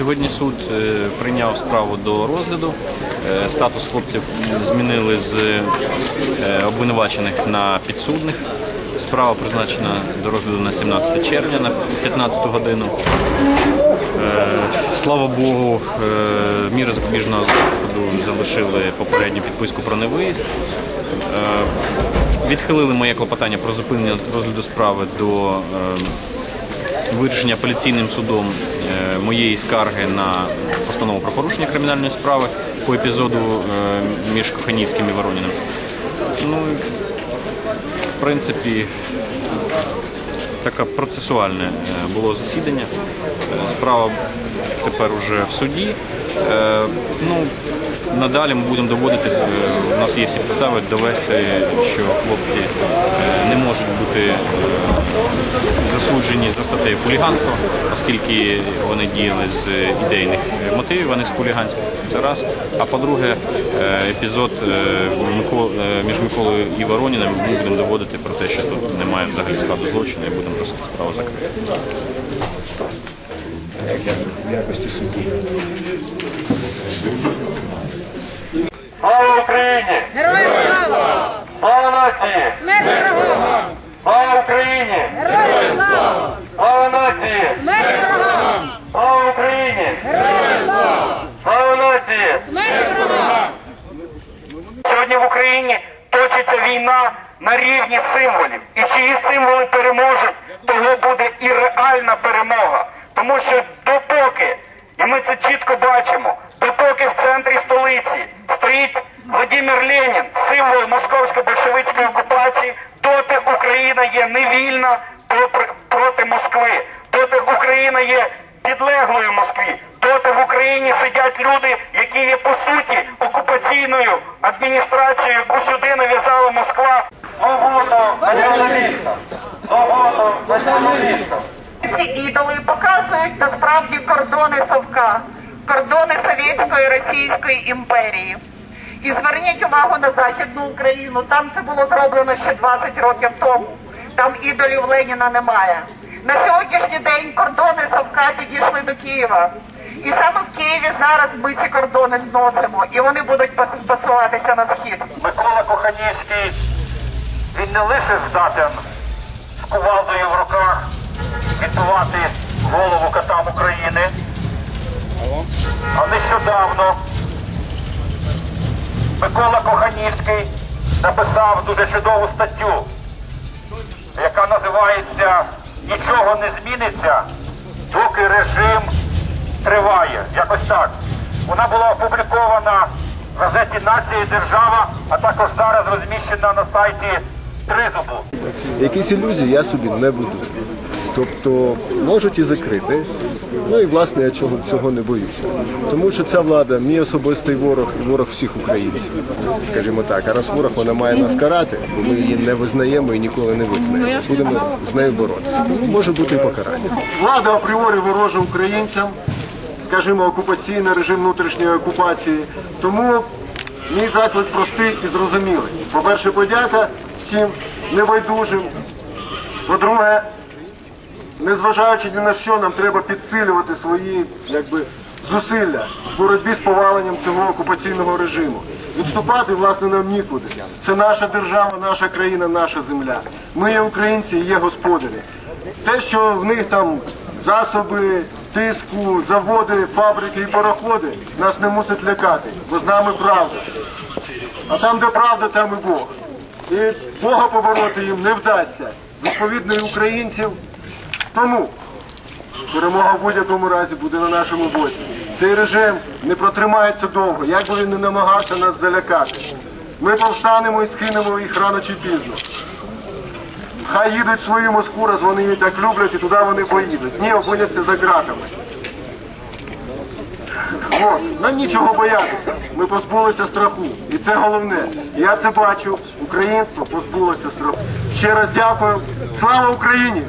Сьогодні суд е, прийняв справу до розгляду. Е, Статус хлопців змінили з е, обвинувачених на підсудних. Справа призначена до розгляду на 17 червня на 15 годину. Слава Богу, міри запобіжного заходу залишили попередню підписку про невиїзд. Відхилили моє клопотання про зупинення розгляду справи до вирішення апеляційним судом е, моєї скарги на постанову про порушення кримінальної справи по епізоду е, між Коханівським і Вороніним. Ну, в принципі, таке процесуальне е, було засідання. Справа тепер уже в суді. Ну, надалі ми будемо доводити, е, у нас є всі підстави довести, що хлопці е, не можуть бути е, засуджені за статтею хуліганства, оскільки вони діяли з ідейних мотивів, вони з хуліганських. Це раз. А по-друге, епізод між Миколою і Вороніним ми будемо доводити про те, що тут немає взагалі складу злочину і будемо просити справу закрити. судді. Слава Україні! Героям слава! Слава нації! Смерть ворогам! Слава Україні! Героям слава! Слава нації! Смерть ворогам! Слава Україні! Героям слава! Слава нації! Смерть ворогам! Сьогодні в Україні точиться війна на рівні символів. І чиї символи переможуть, того буде і реальна перемога. Тому що допоки, і ми це чітко бачимо, допоки в центрі столиці стоїть Владимир Ленін, символ московсько-большевицької окупації, доти Україна є невільна проти Москви. Доти Україна є підлеглою Москві. Доти в Україні сидять люди, які є по суті окупаційною адміністрацією, яку сюди нав'язала Москва. Свободу націоналістам! Свободу націоналістам! Ці ідоли показують насправді кордони Совка, кордони Совєтської Російської імперії. І зверніть увагу на Західну Україну. Там це було зроблено ще 20 років тому. Там ідолів Леніна немає. На сьогоднішній день кордони Совка підійшли до Києва. І саме в Києві зараз ми ці кордони зносимо, і вони будуть пасуватися на схід. Микола Коханівський, він не лише здатен з кувалдою в руках відбивати голову катам України, а нещодавно Микола Коханівський написав дуже чудову статтю, яка називається Нічого не зміниться, доки режим триває. Якось так. Вона була опублікована в газеті Нація і держава, а також зараз розміщена на сайті Тризубу. Якісь ілюзії я собі не буду. Тобто можуть і закрити. Ну і власне я цього, цього не боюся. Тому що ця влада мій особистий ворог і ворог всіх українців. Скажімо так, а раз ворог вона має нас карати, бо ми її не визнаємо і ніколи не визнаємо. Будемо з нею боротися. Тому може бути і покарання. Влада апріорі ворожа українцям, скажімо, окупаційний режим внутрішньої окупації. Тому мій заклик простий і зрозумілий. По-перше, подяка всім небайдужим. По-друге, незважаючи ні на що, нам треба підсилювати свої якби, зусилля в боротьбі з поваленням цього окупаційного режиму. Відступати, власне, нам нікуди. Це наша держава, наша країна, наша земля. Ми є українці і є господарі. Те, що в них там засоби тиску, заводи, фабрики і пароходи, нас не мусить лякати, бо з нами правда. А там, де правда, там і Бог. І Бога побороти їм не вдасться. Відповідно, і українців. Тому перемога в будь-якому разі буде на нашому боці. Цей режим не протримається довго, як би він не намагався нас залякати. Ми повстанемо і скинемо їх рано чи пізно. Хай їдуть свою Москву, раз вони її так люблять, і туди вони поїдуть. Ні, опиняться за ґратами. От, нам нічого боятися. Ми позбулися страху. І це головне. Я це бачу. Українство позбулося страху. Ще раз дякую. Слава Україні!